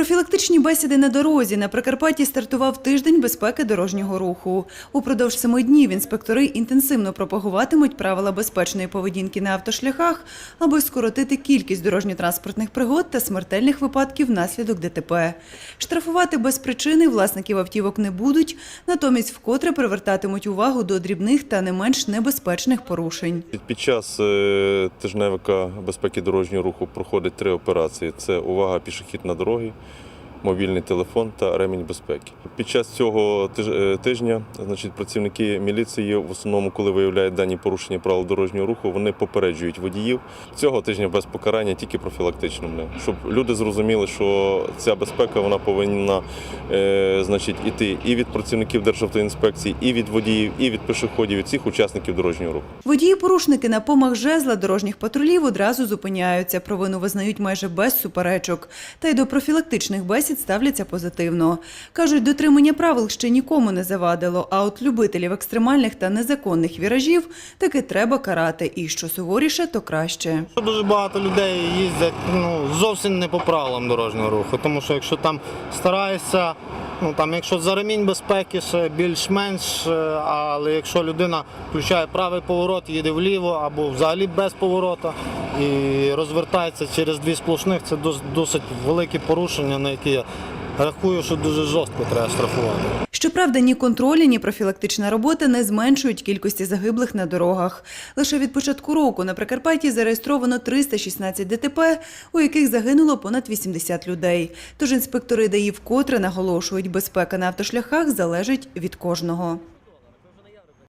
Профілактичні бесіди на дорозі на Прикарпатті стартував тиждень безпеки дорожнього руху. Упродовж семи днів інспектори інтенсивно пропагуватимуть правила безпечної поведінки на автошляхах, аби скоротити кількість дорожньо-транспортних пригод та смертельних випадків внаслідок ДТП. Штрафувати без причини власників автівок не будуть, натомість вкотре привертатимуть увагу до дрібних та не менш небезпечних порушень. Під час е, тижневика безпеки дорожнього руху проходить три операції: це увага пішохід на дороги, мобільний телефон та ремінь безпеки. Під час цього е, тижня, значить, працівники міліції, в основному, коли виявляють дані порушення правил дорожнього руху, вони попереджують водіїв. Цього тижня без покарання, тільки профілактично, бля. щоб люди зрозуміли, що ця безпека вона повинна е, значить, іти і від працівників Державтоінспекції, і від водіїв, і від пішоходів, від всіх учасників дорожнього руху. Водії-порушники на помах жезла дорожніх патрулів одразу зупиняються. Провину визнають майже без суперечок. Та й до профілактичних бесід ставляться позитивно. Кажуть, дотримання правил ще нікому не завадило, а от любителів екстремальних та незаконних віражів таки треба карати. І що суворіше, то краще. Дуже багато людей їздять ну, зовсім не по правилам дорожнього руху. Тому що якщо там стараєшся, ну там якщо за ремінь безпеки ще більш-менш, е, але якщо людина включає правий поворот, їде вліво або взагалі без поворота і розвертається через дві сплошних, це досить великі порушення, на які я рахую, що дуже жорстко треба штрафувати. Щоправда, ні контролі, ні профілактична робота не зменшують кількості загиблих на дорогах. Лише від початку року на Прикарпатті зареєстровано 316 ДТП, у яких загинуло понад 80 людей. Тож інспектори ДАІ вкотре наголошують, безпека на автошляхах залежить від кожного.